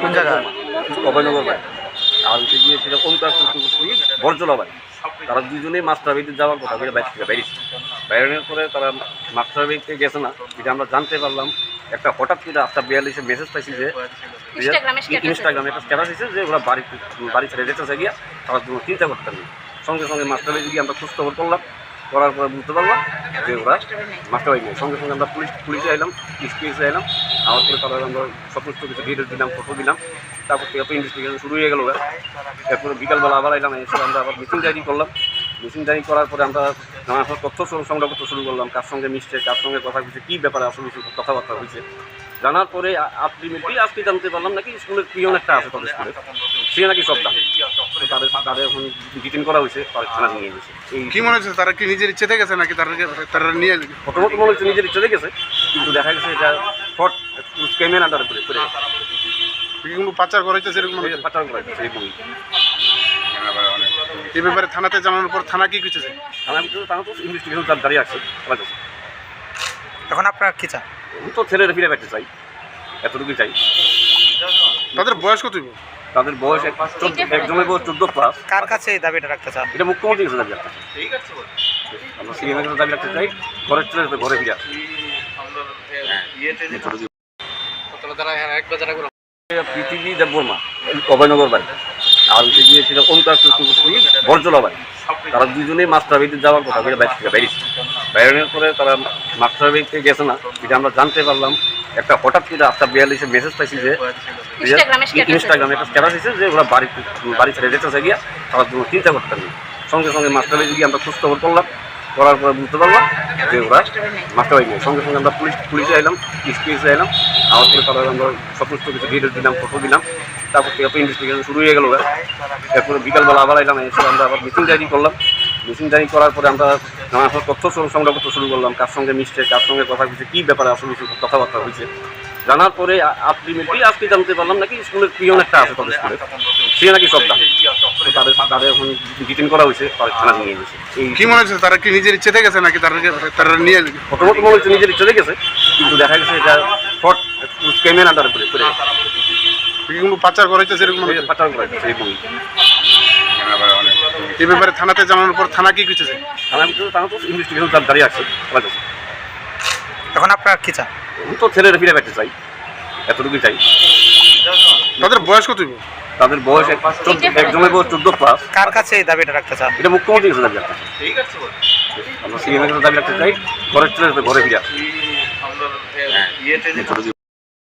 কোন জায়গা অভয়নগর ভাই। আর হচ্ছে গিয়ে সেটা বরজলা ভাই তারা দুজনেই মাস্টার বাড়িতে যাওয়ার কথা বলে বাইরে থেকে বেরিয়েছে। বেরোনোর পরে তারা মাস্টার বাড়িতে গেছে না এটা আমরা জানতে পারলাম। একটা হঠাৎ করে আটটা বিয়াল্লিশে মেসেজ পাইছি যে ইনস্টাগ্রামে একটা স্ট্যাটাস দিচ্ছে যে ওরা বাড়ি বাড়ি ছেড়ে যেতেছে গিয়া তারা কোনো চিন্তা করতেন না। সঙ্গে সঙ্গে মাস্টার বাড়ি গিয়ে আমরা খোঁজ খবর করলাম। করার পরে বুঝতে পারলাম যে ওরা মাস্টার নেই সঙ্গে সঙ্গে আমরা পুলিশ, পুলিশে এলাম এসপিএসে এলাম। আমার পরে তারা আমরা সমস্ত কিছু ডিটেলস দিলাম ফটো দিলাম। তারপর থেকে ইনভেস্টিগেশন শুরু হয়ে গেল ওরা। এরপরে বিকালবেলা আবার এলাম, এসে আমরা আবার মিটিং ডায়েরি করলাম। মিটিং ডায়েরি করার পরে আমরা নানা তথ্য সংগ্রহ করতে শুরু করলাম, কার সঙ্গে মিশছে, কার সঙ্গে কথা হয়েছে, কী ব্যাপারে আসলে কথাবার্তা হয়েছে। জানার পরে আলটিমেটলি আজকে জানতে পারলাম নাকি স্কুলের পিয়ন একটা আছে তাদের স্কুলে। সে নাকি সব দাম তো তাদের তাদের এখন ডিটেন করা হয়েছে তাদের থানা নিয়ে গেছে। এই কি মনে হচ্ছে তারা কি নিজের ইচ্ছেতে গেছে নাকি তারা তারা নিয়ে প্রথমত মনে হচ্ছে নিজের চলে গেছে কিন্তু দেখা গেছে এটা ফট স্ক্যামের আন্ডারে পড়ে পড়ে গেছে। কি কোনো পাচার করা হচ্ছে সেরকম মনে? পাচার করা হয়েছে এই ব্যাপারে থানাতে জানানোর পর থানা কি কিছু থানা ভিতরে তারা তো ইনভেস্টিগেশন দাঁড়িয়ে আছে কাছে। এখন আপনার কি চান? তো ছেলের ফিরে পেতে চাই এতটুকুই চাই। তাদের বয়স কত তাদের বয়স এক- চোদ্দ একজনের বয়স চোদ্দ প্লাস কার কাছে এই দাবিটা রাখতে চান? এটা মুখ্যমন্ত্রী কাছে দাবি রাখতে চাই। আমরা কাছে দাবি রাখতে চাই ঘরের ছেলে যাতে ঘরে ফিরে আসে এতটুকুই। পৃথিবী দেববর্মা অভয়নগর বাড়ি। আর ওমকার বাড়ি। তারা দুজনেই মাস্টার বাড়িতে যাওয়ার কথা বলে বাইরে থেকে বেরিয়েছে। বেরোনোর পরে তারা মাস্টার বাড়িতে গেছে না এটা আমরা জানতে পারলাম। একটা হঠাৎ করে আটটা বিয়াল্লিশে মেসেজ পাইছি যে ইনস্টাগ্রামে একটা স্ট্যাটাস দিচ্ছে যে ওরা বাড়ি বাড়ি ছেড়ে যেতেছে গিয়া তারা চিন্তা করতেন না। সঙ্গে সঙ্গে মাস্টার বাড়ি গিয়ে আমরা খোঁজ খবর করলাম করার পরে বুঝতে পারলাম যে ওরা মাস্টার বাড়ি নেই। সঙ্গে সঙ্গে আমরা পুলিশ পুলিশে এলাম এসপিএসে এলাম আমার পরে তারা আমরা সমস্ত কিছু ভিডিও দিলাম ফটো দিলাম। তারপর থেকে ইনভেস্টিগেশন শুরু হয়ে গেল ওরা। এরপরে বিকালবেলা আবার এলাম এসে আমরা আবার মিটিং ডায়েরি করলাম। ডায়েরি করার পরে আমরা নানা তথ্য সংগ্রহ করতে শুরু করলাম কার সঙ্গে মিশছে কার সঙ্গে কথা হয়েছে কী ব্যাপারে আসলে কথাবার্তা হয়েছে। জানার পরে আলটিমেটলি আজকে জানতে পারলাম নাকি স্কুলের পিয়ন একটা আছে তাদের স্কুলে। সে নাকি সব দাম তাদের তাদের এখন ডিটেন করা হয়েছে থানা নিয়ে গেছে। এই কি মনে হচ্ছে? তারা কি নিজের ইচ্ছেতে গেছে নাকি তারা তারা নিয়ে প্রথমত মনে হচ্ছে নিজের চলে গেছে কিন্তু দেখা গেছে এটা ফট স্ক্যামের আন্ডারে পড়ে পড়ে গেছে। পাচার করা হচ্ছে সেরকম পাচার করা হয়েছে এই বই এই ব্যাপারে থানাতে জানানোর পর থানা কি কিছু থানা ভিতরে তারা তো ইনভেস্টিগেশন দাঁড়িয়ে আছে আমার কাছে এখন আপনার কি চান? তো ছেলের ফিরে পেতে চাই এতটুকুই চাই। তাদের বয়স কত তাদের বয়স একজনের বয়স চোদ্দ প্লাস। কার কাছে এই দাবিটা রাখতে চান? এটা মুখ্যমন্ত্রী কাছে দাবি রাখতে চাই। আমরা সিএম এর কাছে দাবি রাখতে চাই ঘরের ছেলে ঘরে ফিরে আসে। এতটুকুই।